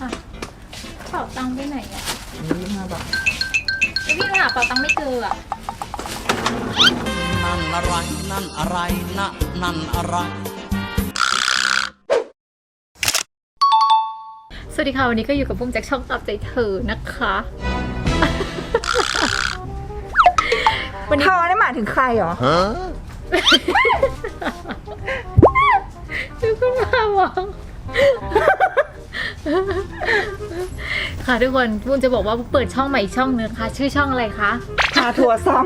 ค่ะเป๋าตังค์ไปไหนอะยี่ห้าบาทเอ้ยพี่หาเป๋าตังค์ไม่เจออะนั่นอะไร นั่นอะไรนะนั่นอะไร สวัสดีค่ะวันนี้ก็อยู่กับปุ้มจากช่องตอบใจเธอนะคะ วันนี้เธอได้หมายถึงใครเหรอ ดูคุณมามอง ค่ะทุกคนปุ้มจะบอกว่าปุ้มเปิดช่องใหม่อีกช่องนึงค่ะ ชื่อช่องอะไรคะพาทัวร์ซ่อง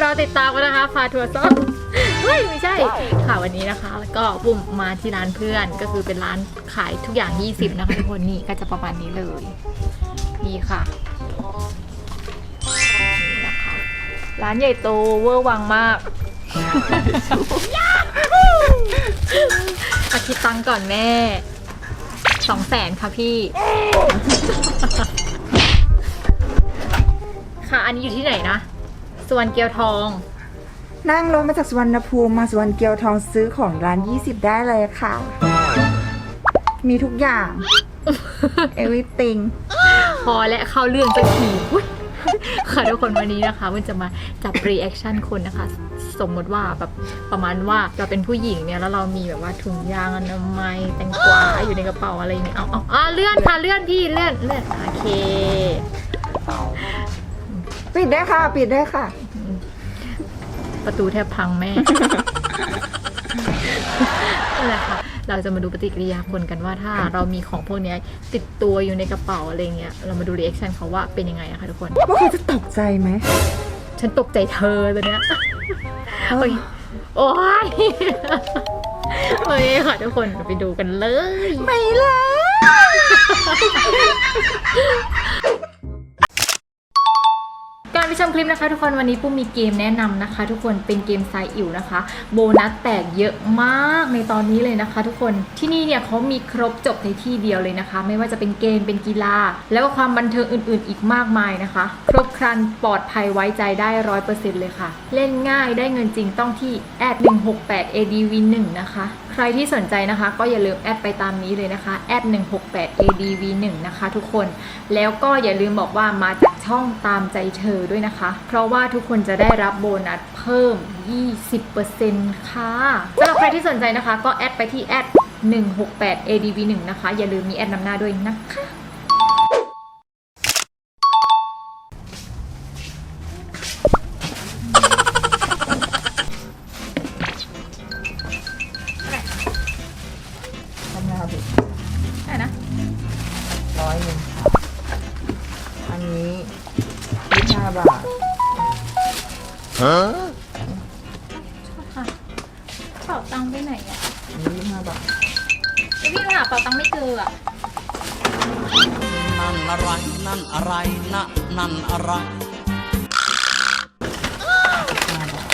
เราติดตามกันนะคะฟาทัวร์ซ่องเฮ้ยไม่ใช่ค่ะวันนี้นะคะ แล้วก็ปุ่มมาที่ร้านเพื่อนก็คือเป็นร้านขายทุกอย่าง 20 นะคะทุกคนนี่ก็จะประมาณนี้เลย นี่ค่ะนี่นะคะ ร้านใหญ่โตเวอร์วังมากอาคิด ตังค์ก่อนแม่สองแสนค่ะพี่ ค่ะอันนี้อยู่ที่ไหนนะสวนเกียวทอง นั่งรถมาจากสุวรรณภูมิมาสุวรรณเกียวทองซื้อของร้าน 20 ได้เลยค่ะ มีทุกอย่าง everything พอและเข้าเรื่องสักทีอุ๊ยค่ะทุกคนวันนี้นะคะมันจะมาจับรีแอคชั่นคนนะคะ สมมติว่าแบบประมาณว่าเราเป็นผู้หญิงเนี่ยแล้วเรามีแบบว่าถุงยางอนามัยแตงกวาอยู่ในกระเป๋าอะไรอย่างเงี้ยเอาเอาอะเลื่อนค่ะเลื่อนพี่เลื่อนเลื่อนโอเค ปิดได้ค่ะ ปิดได้ค่ะ ประตูแทบพังแม่ นั่นแหละค่ะ เราจะมาดูปฏิกิริยาคนกันว่าถ้าเรามีของพวกเนี้ยติดตัวอยู่ในกระเป๋าอะไรเงี้ย เรามาดูรีแอคชั่นเขาว่าเป็นยังไงอะคะทุกคน ว่าเขาจะตกใจไหม ฉันตกใจเธอตอนเนี้ย โอ้ยโอ้ยโอเคค่ะทุกคนไปดูกันเลยไม่ลย ไปชมคลิปนะคะ ทุกคนวันนี้ปุ้มมีเกมแนะนำนะคะ ทุกคนเป็นเกมทรายอิ๋วนะคะ โบนัสแตกเยอะมากในตอนนี้เลยนะคะ ทุกคนที่นี่เนี่ยเขามีครบจบในที่เดียวเลยนะคะ ไม่ว่าจะเป็นเกมเป็นกีฬา แล้วก็ความบันเทิงอื่น ๆ อีกมากมายนะคะ ครบครันปลอดภัยไว้ใจได้ร้อยเปอร์เซ็นต์เลยค่ะ เล่นง่ายได้เงินจริงต้องที่แอด168 adv1 นะคะ รที่สนใจนะคะ ก็อย่าลืมแอดไปตามนี้เลยนะคะแอด168 adv1 นะคะ ทุกคนแล้วก็อย่าลืมบอกว่ามาจากช่องตามใจเธอด้วยนะคะ เพราะว่าทุกคนจะได้รับโบนัสเพิ่ม 20%ค่ะสำหรับใครที่สนใจนะคะ ก็แอดไปที่แอด168 adv1 นะคะ อย่าลืมมีแอดนำหน้าด้วยนะคะ ยี่ห้าบาทค่ะเป๋าตังค์ไปไหนอะอันนี้ยี่ห้าบาทเอ้ยพี่หาเป๋าตังค์ไม่เจออะนั่นอะไรนั่นอะไรนะนั่นอะไรห้าบาท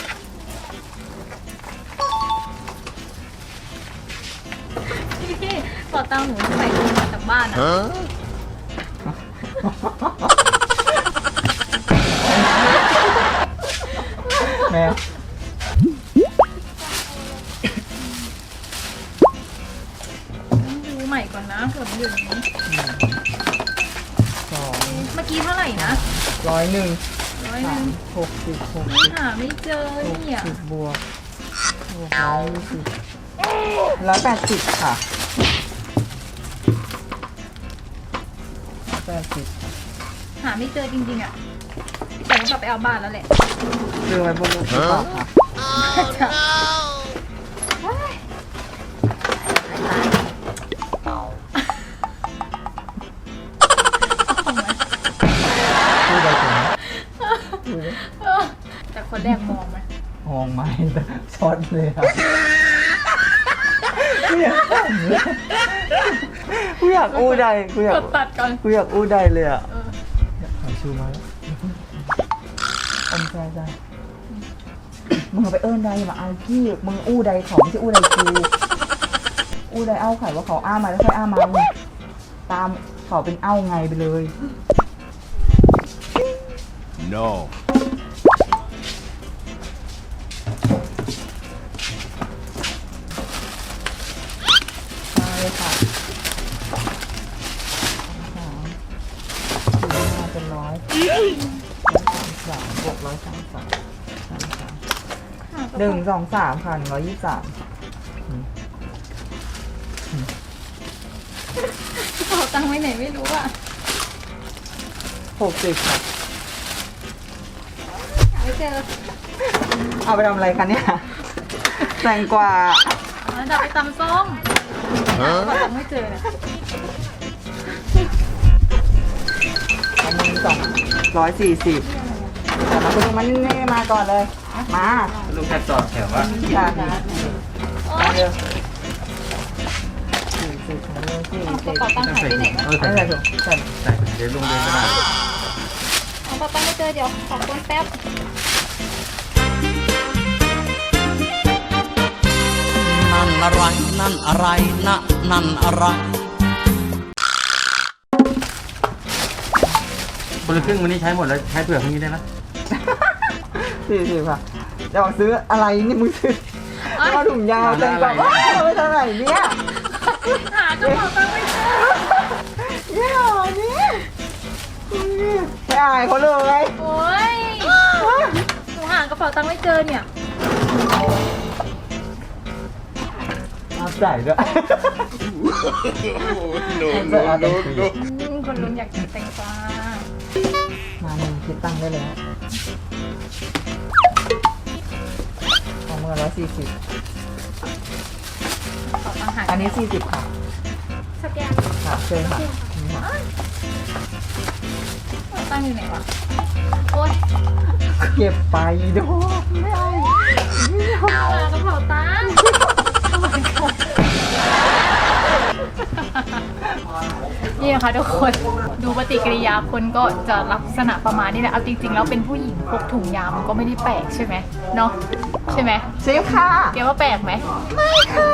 พี่เป๋าตังค์หนูใส่ลงมาจากบ้านอะ แม่ต้องดูใหม่ก่อนนะเผื่อมันอยู่ในนี้สองเมื่อกี้เท่าไหร่นะร้อยหนึ่งร้อยหสานึ่งมหกสิบหกไม่สิบหาไม่เจอหกเนี่ยสิบบวกบวกร้อยยี่สิบร้อยแปดสิบค่ะแปดสิบหาไม่เจอจริงๆอะแต่ต้อง กลับไปเอาบ้านแล้วแหละเจอไว้บนรถหรือเปล่าคะพูดอะไรถึงแต่คนแรกมองไหมมองไม่ช็อตเลยครับกูอยากทำเลยกูอยากอู้ใดกูอยากกดตัดก่อน กูอยากอู้ใดเลยอะเอออยากขอชูไว้ อมใช่ใช่มึงไปเอิ้นได้มาเอาขี้มึงอู้ใดของที่อู้ใดกูอู้ใดเอาไข่ว่าเขาอ้ามาแล้วค่อยอ้ามามึตามเขาเป็นเอ้าไงไปเลย no เลยค่ะเป็นร้อย วกร้อยสามสามสามสามหนึ่งสองสามค่ะหนึ่งร้อยยี่สิบสามเอาตังค์ไว้ไหนไม่รู้อะหกสิบค่ะ หาไม่เจอเอาไปทำอะไรคะเนี่ยแตงกวาแล้วจะไปตำส้มเอาตังค์ไม่เจอเนี่ยอันนี้สองร้อยสี่สิบแต่ มาคุณลุงมันนี่มาก่อนเลย มาลูกแค่จอดแถวว่าค่ะโอ๊มายเร็วสี่สิบมาเร็วสี่เอากสิระบเป๋าตังค์หายไปไหนวะเออไม่ใส่ใส่ถุงใส่ใส่เดี๋ยวลุงเดินก็ได้เอากระเป๋าตังค์ไม่เจอเดี๋ยวขอคนแป๊บนั่นอะไรนั่นอะไรนะนั่นอะไรคนละครึ่งวันนี้ใช้หมดแล้วใช้เผื่อพรุ่งนี้ได้ไหม สี่สิบค่ะจะบอกซื้ออะไรนี่มึงซื้อเอาถุงยาวแตงกวาว้าวไปทางไหนเนี่ยหากระเป๋าตังค์ไม่เจอเนี่ยเหรอเนี่ยไม่อายเขาเลยโอ๊ยหนูหากระเป๋าตังค์ไม่เจอเนี่ยเอาใส่ด้วย no เอาใส่อืมคนลุ้นอยากกินแตงกวา มาหนึ่งคิดตังค์ได้แล้วของมือร้อยสี่สิบกระเป๋าตังค์หายอันนี้สี่สิบค่ะสแกนค่ะเชิญค่ะนี่ค่ะกระเป๋าตังค์อยู่ไหนวะโอ๊ยเก็บไปดูไม่เอาหากระเป๋า นี่นะคะทุกคนดูปฏิกิริยาคนก็จะลักษณะประมาณนี้แหละเอาจริงๆแล้วเป็นผู้หญิงพกถุงยางมันก็ไม่ได้แปลกใช่ไหมเนาะใช่ไหมชิมค่ะแกว่าแปลกไหมไม่ค่ะ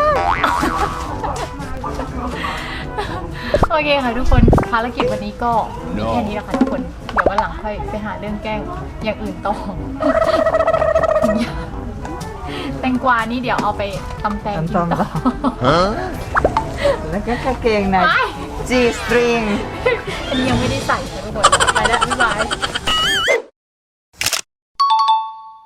โอเคค่ะทุกคนภารกิจวันนี้ก็มีแค่นี้แหละค่ะทุกคนเดี๋ยววันหลังค่อยไปหาเรื่องแกล้งอย่างอื่นต่อแตงกวานี่เดี๋ยวเอาไปตำแตงกินตำๆต่อแล้วก็กางเกงในไป G string อันนี้ยังไม่ได้ใส่ค่ะทุกคนไปแล้วบ๊ายบาย